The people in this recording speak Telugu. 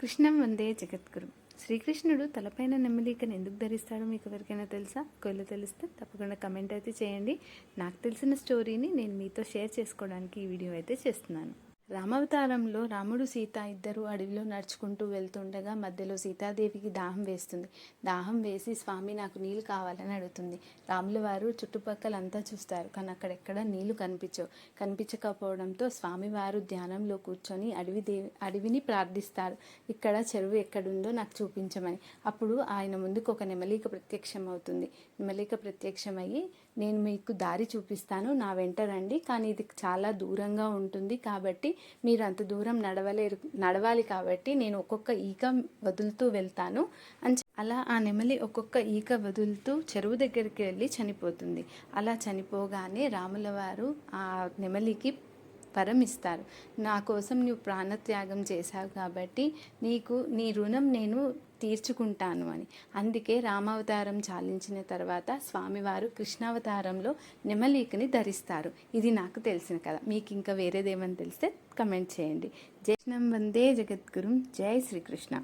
కృష్ణం వందే జగద్గురు. శ్రీకృష్ణుడు తలపైన నెమ్మలికను ఎందుకు ధరిస్తాడో మీకు ఎవరికైనా తెలుసా? ఒకవేళ తెలిస్తే తప్పకుండా కమెంట్ అయితే చేయండి. నాకు తెలిసిన స్టోరీని నేను మీతో షేర్ చేసుకోవడానికి ఈ వీడియో అయితే చేస్తున్నాను. రామావతారంలో రాముడు సీత ఇద్దరు అడవిలో నడుచుకుంటూ వెళ్తుండగా మధ్యలో సీతాదేవికి దాహం వేస్తుంది. దాహం వేసి స్వామి నాకు నీళ్ళు కావాలని అడుగుతుంది. రాముల వారు చుట్టుపక్కల అంతా చూస్తారు. కానీ అక్కడెక్కడ నీళ్ళు కనిపించవు. కనిపించకపోవడంతో స్వామివారు ధ్యానంలో కూర్చొని అడవి దేవి అడవిని ప్రార్థిస్తారు. ఇక్కడ చెరువు ఎక్కడుందో నాకు చూపించమని. అప్పుడు ఆయన ముందుకు ఒక నెమలిక ప్రత్యక్షం అవుతుంది. నెమలిక ప్రత్యక్షమయ్యి నేను మీకు దారి చూపిస్తాను. నా వెంట రండి. కానీ ఇది చాలా దూరంగా ఉంటుంది కాబట్టి మీరు అంత దూరం నడవలేరు నడవాలి కాబట్టి నేను ఒక్కొక్క ఈక వదులుతూ వెళ్తాను. అని అలా ఆ నెమలి ఒక్కొక్క ఈక వదులుతూ చెరువు దగ్గరికి వెళ్ళి చనిపోతుంది. అలా చనిపోగానే రాముల వారు ఆ నెమలికి వరమిస్తారు నా కోసం నువ్వు ప్రాణత్యాగం చేశావు కాబట్టి నీకు నీ రుణం నేను తీర్చుకుంటాను అని. అందుకే రామావతారం చాలించిన తర్వాత స్వామివారు కృష్ణావతారంలో నెమలీకని ధరిస్తారు. ఇది నాకు తెలిసిన కథ. మీకు ఇంకా వేరేదేమని తెలిస్తే కమెంట్ చేయండి. జై వందే జగద్గురు. జై శ్రీకృష్ణ.